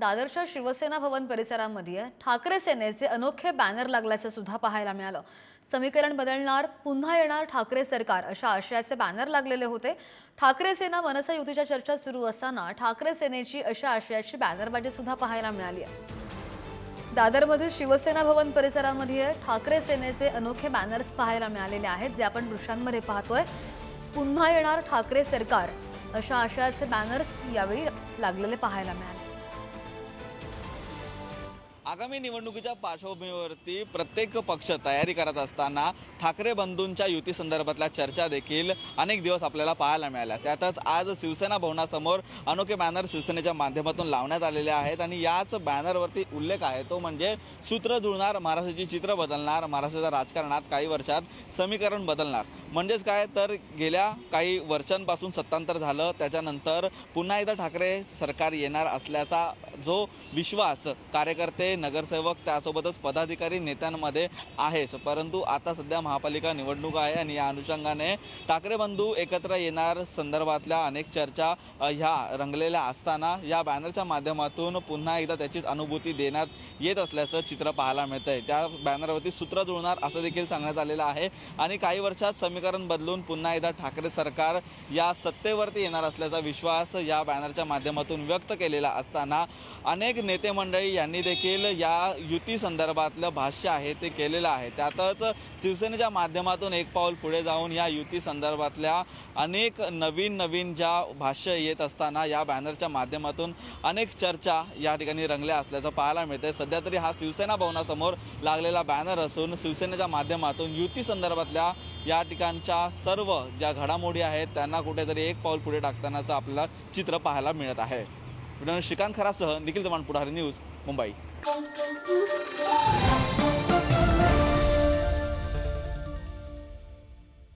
दादरच्या शिवसेना भवन परिसरामध्ये ठाकरे सेनेचे अनोखे बॅनर लागल्याचं सुद्धा पाहायला मिळालं. समीकरण बदलणार पुन्हा येणार ठाकरे सरकार अशा आशयाचे बॅनर लागलेले होते. ठाकरे सेना मनसा युतीच्या चर्चा सुरू असताना ठाकरे सेनेची अशा आशयाची बॅनरबाजी सुद्धा पाहायला मिळाली आहे. दादरमधील शिवसेना भवन परिसरामध्ये ठाकरे सेनेचे अनोखे बॅनर्स पाहायला मिळालेले आहेत जे आपण दृश्यांमध्ये पाहतोय. पुन्हा येणार ठाकरे सरकार अशा आशयाचे बॅनर्स यावेळी लागलेले पाहायला मिळाले. आगामी निवडणुकीच्या पार्श्वभूमीवरती प्रत्येक पक्ष तयारी करत असताना ठाकरे बंधूंच्या युती संदर्भातल्या चर्चा देखील अनेक दिवस आपल्याला पाहायला मिळाल्या. त्यातच आज शिवसेना भवनासमोर अनोखे बॅनर शिवसेनेच्या माध्यमातून लावण्यात आलेले आहेत आणि याच बॅनरवरती उल्लेख आहे. तो म्हणजे सूत्र जुळणार महाराष्ट्राची चित्र बदलणार महाराष्ट्राच्या राजकारणात काही वर्षात समीकरण बदलणार. म्हणजेच काय? तर गेल्या काही वर्षांपासून सत्तांतर झालं. त्याच्यानंतर पुन्हा एकदा ठाकरे सरकार येणार असल्याचा जो विश्वास कार्यकर्ते नगरसेवक त्यासोबतच पदाधिकारी नेत्यांमध्ये आहेच परंतु आता सध्या महापालिका निवडणूक आहे आणि या अनुषंगाने ठाकरे बंधू एकत्र येणार संदर्भातल्या अनेक चर्चा ह्या रंगलेल्या असताना या बॅनरच्या माध्यमातून पुन्हा एकदा त्याचीच अनुभूती देण्यात येत असल्याचं चित्र पाहायला मिळतंय. त्या बॅनरवरती सूत्र जुळणार असं देखील सांगण्यात आलेलं आहे. आणि काही वर्षात समीकरण बदलून पुन्हा एकदा ठाकरे सरकार या सत्तेवरती येणार असल्याचा विश्वास या बॅनरच्या माध्यमातून व्यक्त केलेला असताना अनेक नेते मंडळी यांनी देखील या युती संदर्भातलं भाष्य आहे ते केलेलं आहे. त्यातच शिवसेनेच्या माध्यमातून एक पाऊल पुढे जाऊन या युती संदर्भातल्या अनेक नवीन नवीन ज्या भाष्य येत असताना या बॅनरच्या माध्यमातून अनेक चर्चा या ठिकाणी रंगल्या असल्याचं पाहायला मिळते सध्या तरी हा शिवसेना भवनासमोर लागलेला बॅनर असून शिवसेनेच्या माध्यमातून युती संदर्भातल्या या ठिकाणच्या सर्व ज्या घडामोडी आहेत त्यांना कुठेतरी एक पाऊल पुढे टाकतानाचं आपल्याला चित्र पाहायला मिळत आहे. व्हिडिओ श्रीकांत खरासह निखिल चव्हाण पुढारी न्यूज मुंबई.